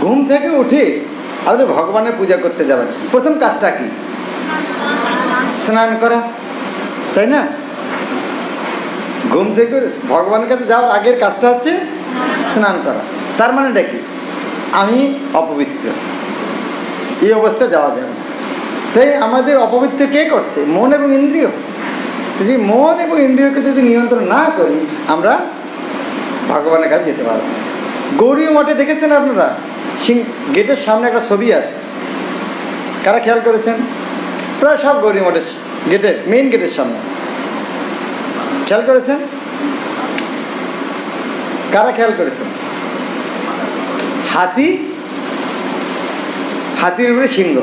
ঘুম থেকে উঠে, আপনি ভগবানের পূজা করতে যাবেন। প্রথম কাজটা কি? স্নান করা, তাই না? ঘুম থেকে ভগবানের কাছে যাওয়ার আগের কাজটা হচ্ছে স্নান করা। তার মানেটা কি? আমি অপবিত্র। এই অবস্থায় যাওয়া যাবে তাই আমাদের অপবিত্র কে করছে? মন এবং ইন্দ্রিয়। যে মন এবং ইন্দ্রিয়কে যদি নিয়ন্ত্রণ না করি, আমরা ভগবানের কাছে যেতে পারব না। গৌরী মঠে দেখেছেন আপনারা? গেটের সামনে একটা ছবি আছে। কারা খেয়াল করেছেন? প্রায় সব গৌরী মঠের গেটের মেইন গেটের সামনে। খেয়াল করেছেন? কারা খেয়াল করেছেন? হাতি? হাতির উপরে সিংহ।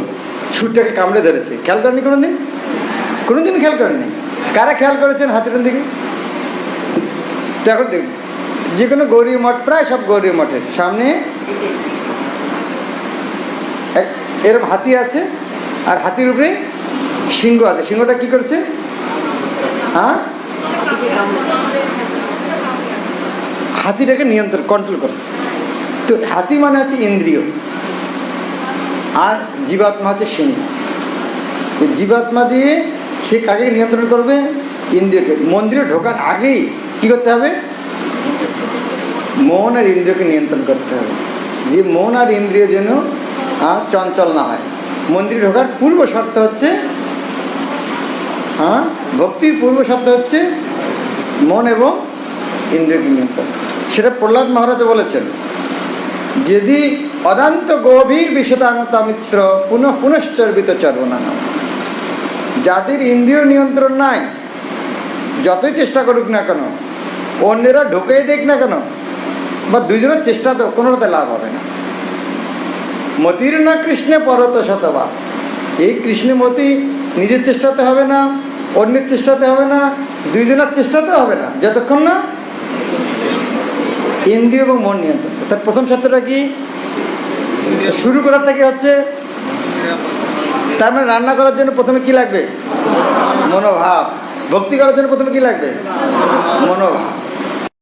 সুরটাকে কামড়ে ধরেছে। খেয়াল করেননি কোনোদিন? কোনোদিন খেয়াল করেননি? কারা খেয়াল করেছেন হাতিটার দিকে? তো এখন যে কোনো গৌরী মঠ, প্রায় সব গৌরী মঠের সামনে এক এরকম হাতি আছে, আর হাতির উপরে সিংহ আছে। সিংহটা কি করছে? হ্যাঁ? হাতিটাকে নিয়ন্ত্রণ কন্ট্রোল করছে। তো হাতি মানে আছে ইন্দ্রিয়, আর জীবাত্মা হচ্ছে সিংহ। জীবাত্মা দিয়ে সে কাকে নিয়ন্ত্রণ করবে? ইন্দ্রিয়কে। মন্দিরে ঢোকার আগেই কি করতে হবে? মন আর ইন্দ্রিয়কে নিয়ন্ত্রণ করতে হবে। যে মন আর ইন্দ্রিয় যেন আহ, চঞ্চল না হয়। মন্দিরে ঢোকার পূর্ব শর্ত হচ্ছে হ্যাঁ? ভক্তির পূর্ব শর্ত হচ্ছে মন এবং ইন্দ্রিয়কে নিয়ন্ত্রণ। সেটা প্রহ্লাদ মহারাজ বলেছেন যদি অদান্ত গভীর বিষদান্ত মিশ্র পুনঃ পুনশ্চর্বিত চর্বনা যাদের ইন্দ্রিয় নিয়ন্ত্রণ নাই যতই চেষ্টা করুক না কেন অন্যেরা ঢুকেই দেখ না কেন বা দুজনের চেষ্টা তো, কোনোটাতে লাভ হবে না। মতির না কৃষ্ণে পরত শতবা। এই কৃষ্ণে মতি নিজের চেষ্টাতে হবে না, অন্যের চেষ্টাতে হবে না, দুইজনের চেষ্টাতে হবে না, যতক্ষণ না ইন্দ্রিয় এবং মন নিয়ন্ত্রণ তার প্রথম শর্তটা কি? শুরু করার থেকে হচ্ছে, তার মানে রান্না করার জন্য প্রথমে কি লাগবে? মনোভাব। ভক্তি করার জন্য প্রথমে কি লাগবে? মনোভাব।